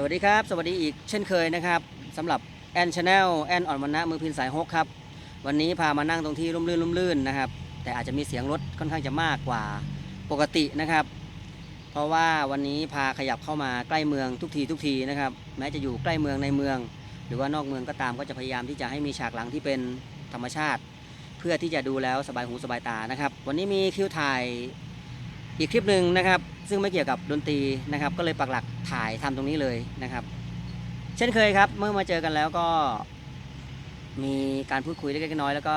สวัสดีครับ สวัสดีอีกเช่นเคยนะครับสำหรับแอนชาแนลแอนอ่อนวันนะมือพินสายฮกครับ วันนี้พามานั่งตรงที่ร่มรื่นร่มรื่นนะครับ แต่อาจจะมีเสียงรถค่อนข้างจะมากกว่าปกตินะครับ เพราะว่าวันนี้พาขยับเข้ามาใกล้เมืองทุกทีทุกทีนะครับ แม้จะอยู่ใกล้เมืองในเมือง หรือว่านอกเมืองก็ตามก็จะพยายามที่จะให้มีฉากหลังที่เป็นธรรมชาติ เพื่อที่จะดูแล้วสบายหูสบายตานะครับ วันนี้มีคิวถ่ายอีกคลิปหนึ่งนะครับ ซึ่งไม่เกี่ยวกับดนตรีนะครับ ก็เลยปักหลักถ่ายทำตรงนี้เลยนะครับ เช่นเคยครับเมื่อมาเจอกันแล้วก็มีการพูดคุยเล็กๆน้อยๆแล้วก็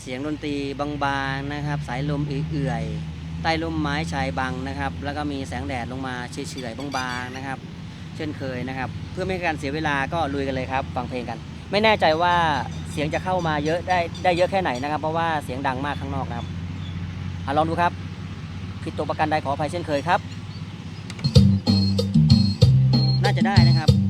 เสียงดนตรีบางๆนะครับ สายลมเอื่อยๆใต้ร่มไม้ชายบังนะครับ แล้วก็มีแสงแดดลงมาเฉยๆบางๆนะครับ เช่นเคยนะครับ เพื่อไม่ให้การเสียเวลาก็ลุยกันเลยครับฟังเพลงกัน ไม่แน่ใจว่าเสียงจะเข้ามาเยอะได้ได้เยอะแค่ไหนนะครับ เพราะว่าเสียงดังมากข้างนอกนะครับอลองดูครับ ผิดตัวประกันใดขออภัยเช่นเคยครับ น่าจะได้นะครับ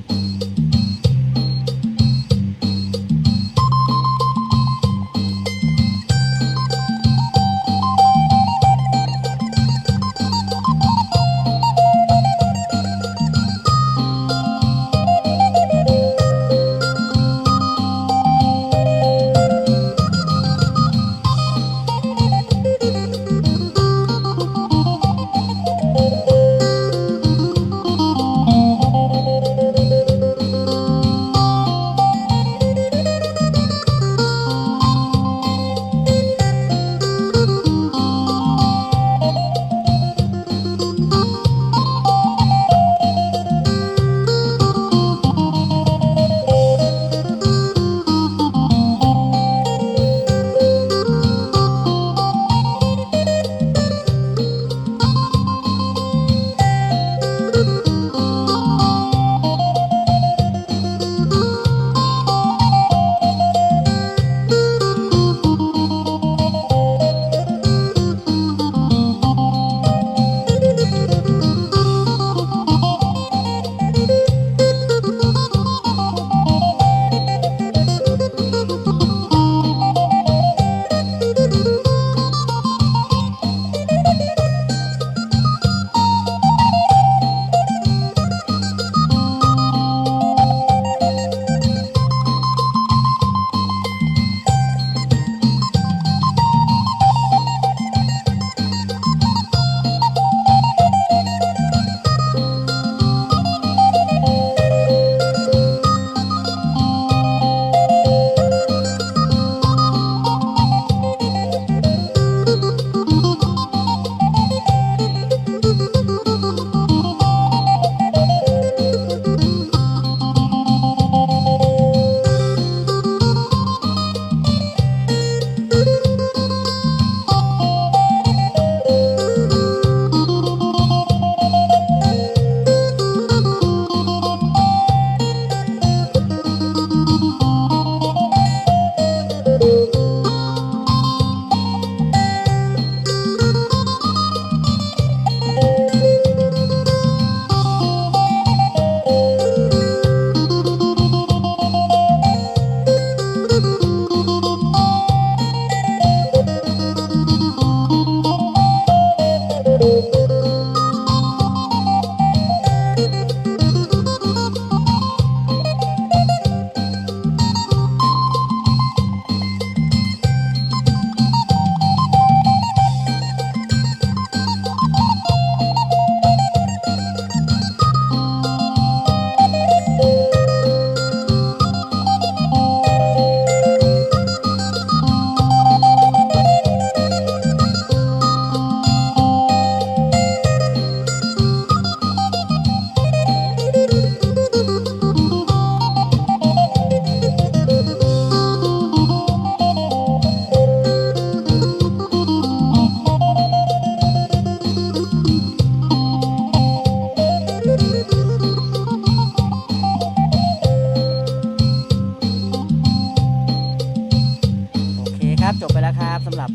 แล้วครับสำหรับ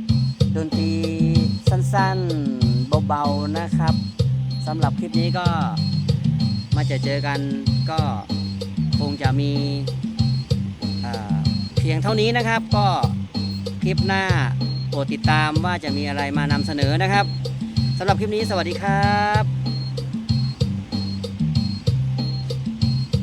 ดนตรีสั้นๆเบาๆนะครับสำหรับคลิปนี้ก็มาเจอเจอกันก็คงจะมีเอ่อเพียงเท่านี้นะครับก็คลิปหน้าโปรดติดตามว่าจะมีอะไรมานำเสนอนะครับสำหรับคลิปนี้สวัสดีครับ